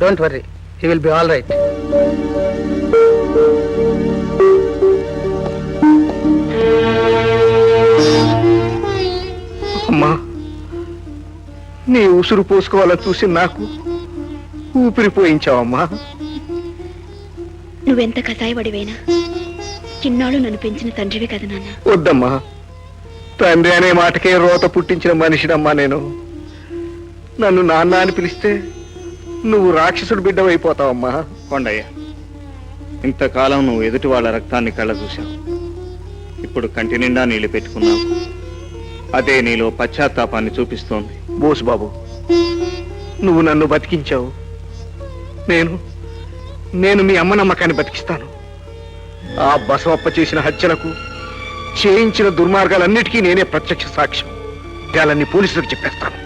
Don't worry he will be all right అమ్మా నీ ఉసురు పోసుకోవాలని చూసి నాకు ఊపిరి పోయించావమ్మా. నువ్వెంత కసాయపడివైనా చిన్నాళ్ళు నన్ను పెంచిన తండ్రివి కదా నాన్న. వద్దమ్మా. తండ్రి అనే మాటకే రోత పుట్టించిన మనిషినమ్మా నేను. నన్ను నాన్న అని పిలిస్తే నువ్వు రాక్షసుడు బిడ్డవైపోతావమ్మా. కొండయ్య ఇంతకాలం నువ్వు ఎదుటి వాళ్ళ రక్తాన్ని కళ్ళ చూశావు ఇప్పుడు కంటి నిండా నీళ్ళు పెట్టుకున్నావు. అదే నీలో పశ్చాత్తాపాన్ని చూపిస్తోంది. బోసు బాబు నువ్వు నన్ను బతికించావు. నేను నేను మీ అమ్మ నమ్మకాన్ని బతికిస్తాను. ఆ బసవప్ప చేసిన హత్యలకు చేయించిన దుర్మార్గాలన్నిటికీ నేనే ప్రత్యక్ష సాక్ష్యం. వాళ్ళని పోలీసులకు చెప్పేస్తాను.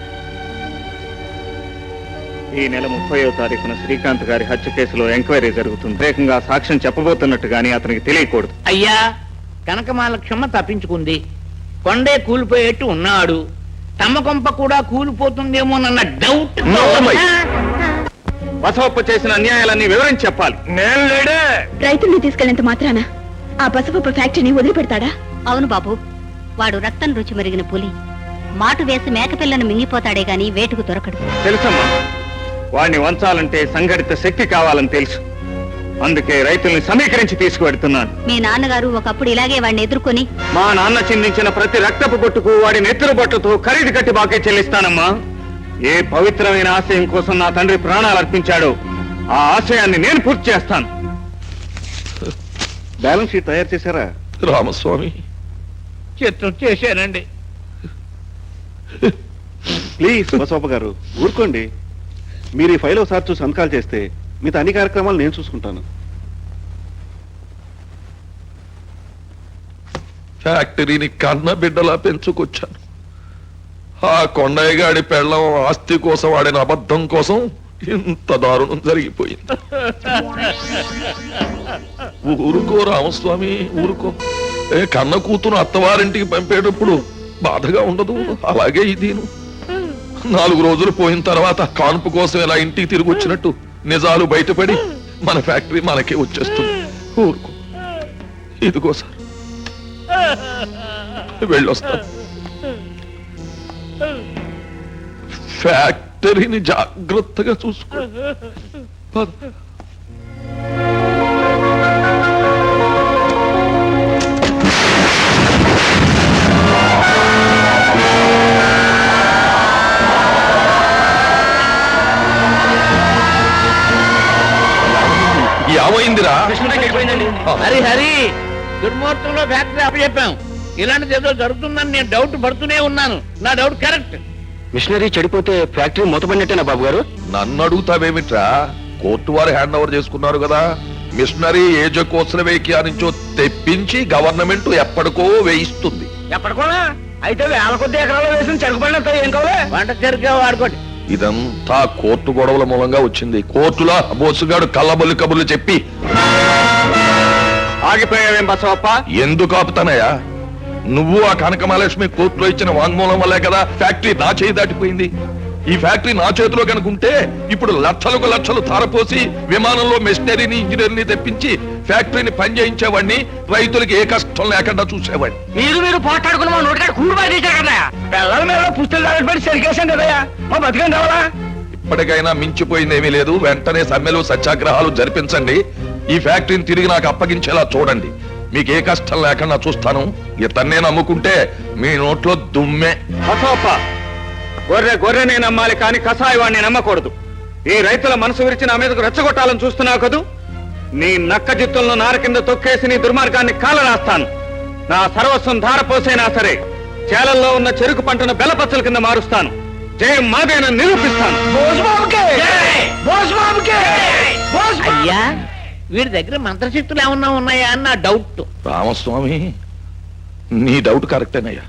ఈ నెల ముప్పయో తారీఖున శ్రీకాంత్ గారి హత్య కేసులో ఎంక్వైరీ జరుగుతుంది. ప్రత్యేకంగా సాక్ష్యం చెప్పబోతున్నట్టు గానీ అతనికి తెలియకూడదు. అయ్యా కనకమాల క్షమ తప్పించుకుంది. కొండే కూలిపోయేట్టు ఉన్నాడు. తమ కొంప కూడా కూలిపోతుందేమోనన్న డౌట్ నోర్మై. బసవప్ప చేసిన అన్యాయాలన్నీ వివరించి చెప్పాలి. నేను లేడే రైతుల్ని తీసుకెళ్ళినంత మాత్రాన? ఆ పసుపప్పు ఫ్యాక్టరీని వదిలిపెడతాడా? అవును బాబు వాడు రక్తం రుచి మరిగిన పులి. మాటు వేసి మేకపిల్లను మింగిపోతాడే గాని వేటుకు దొరకడు. తెలుసమ్మా వాడిని వంచాలంటే సంఘటిత శక్తి కావాలని తెలుసు. అందుకే రైతుల్ని సమీకరించి తీసుకువెడుతున్నాను. మీ నాన్నగారు ఒకప్పుడు ఇలాగే వాడిని ఎదుర్కొని మా నాన్న చిందించిన ప్రతి రక్తపు బొట్టుకు వాడి నెత్తురు బొట్టుతో ఖరీదు కట్టి బాకే చెల్లిస్తానమ్మా. ఏ పవిత్రమైన ఆశయం కోసం నా తండ్రి ప్రాణాలు అర్పించాడో ఆ ఆశయాన్ని నేను పూర్తి చేస్తాను. బ్యాలెన్స్ షీట్ తయారు చేశారా? రామస్వామి. చిత్రం చేశానండి. ప్లీజ్ బసవప్ప గారు ఊరుకోండి. మీరు ఈ ఫైల్ ఒకసారి చూసి సంతకాలు చేస్తే మిగతా అన్ని కార్యక్రమాలు నేను చూసుకుంటాను. ఫ్యాక్టరీని కన్న బిడ్డలా పెంచుకొచ్చాను. ఆ కొండయ్యగాడి పెళ్ళం ఆస్తి కోసం ఆడిన అబద్ధం కోసం ఇంత దారుణం జరిగిపోయింది. ఊరుకో రామస్వామి ఊరుకో. ఏ కన్న కూతురు అత్తవారింటికి పంపేటప్పుడు బాధగా ఉండదు. అలాగే ఇదిను నాలుగు రోజులు పోయిన తర్వాత కాన్పు కోసం ఇలా ఇంటికి తిరిగి వచ్చినట్టు నిజాలు బయటపడి మన ఫ్యాక్టరీ మనకే వచ్చేస్తుంది. ఊరుకో. ఇదిగో సార్. వెళ్ళొస్తా. ఫ్యాక్టరీని జాగ్రత్తగా చూసుకో. ఏమైందిరా? హరి హరి దుర్ముహూర్తంలో ఫ్యాక్టరీ అప్పచెప్పాం. ఇలాంటిది ఏదో జరుగుతుందని నేను డౌట్ పడుతూనే ఉన్నాను. నా డౌట్ కరెక్ట్. మిషనరీ చెడిపోతే ఫ్యాక్టరీ మూతపడినట్టేనా బాబు గారు నన్ను అడుగుతావేమిట్రా? కోర్టు వారు హ్యాండ్ ఓవర్ చేసుకున్నారు కదా. మిషనరీ ఏజ కోసల వేకియా నుంచో తెప్పించి గవర్నమెంట్ ఎప్పటికో వేయిస్తుంది. ఎప్పటికోనా అయితే వేల కొద్ది ఎకరాలు వేసిన చెరకుపడినంత ఏం కావాలి? వంట చెరుకే వాడుకోండి. ఇదంతా కోర్టు గొడవల మూలంగా వచ్చింది. కోర్టులో బోసుగాడు కళ్ళబొల్లి కబుర్లు చెప్పి ఆగిపోయావేం బసవప్ప? ఎందుకు ఆపుతానయ్యా? నువ్వు ఆ కనకమహాలక్ష్మి కోర్టులో ఇచ్చిన వాంగ్మూలం వల్లే కదా ఫ్యాక్టరీ నా చేయి దాటిపోయింది. ఈ ఫ్యాక్టరీ నా చేతిలో కనుకుంటే ఇప్పుడు లక్షలకు లక్షలు తారపోసి విమానంలో మెషినరీని ఇంజనీర్ని తెప్పించి ఫ్యాక్టరీని పనిచేయించేవాడిని రైతులకి ఏ కష్టం లేకుండా చూసేవాడిని. మీరు మీరు పోట్లాడుకున్న మా నోటికాడ కూడు బాగా తీశారు కదా పిల్లల మీద పుస్తలు దాడిపడి సరికేసాం కదయ్యా? మా బతికం కావాలా ఇప్పటికైనా మించిపోయిందేమీ లేదు. వెంటనే సమ్మెలు సత్యాగ్రహాలు జరిపించండి. ఈ ఫ్యాక్టరీని తిరిగి నాకు అప్పగించేలా చూడండి. మీకు ఏ కష్టం లేకుండా చూస్తాను. ఇతన్నే నమ్ముకుంటే మీ నోట్లో దుమ్మే. బసవప్ప గొర్రె గొర్రెనే నమ్మాలి కానీ కసాయి వాడిని నమ్మకూడదు. ఈ రైతుల మనసు విరిచి నా మీదకు రెచ్చగొట్టాలని చూస్తున్నావు కదూ? నీ నక్క జిత్తులను నార కింద తొక్కేసి నీ దుర్మార్గాన్ని కాలరాస్తాను. నా సర్వస్వం ధారపోసైనా సరే చేలల్లో ఉన్న చెరుకు పంటను బెల్లపచ్చల కింద మారుస్తాను. జయం మాదేనని నిరూపిస్తాను. అయ్యా వీడి దగ్గర మంత్రశక్తులు ఏమన్నా ఉన్నాయా? అని నా డౌట్ రామస్వామి నీ డౌట్ కరెక్టేనయ్యా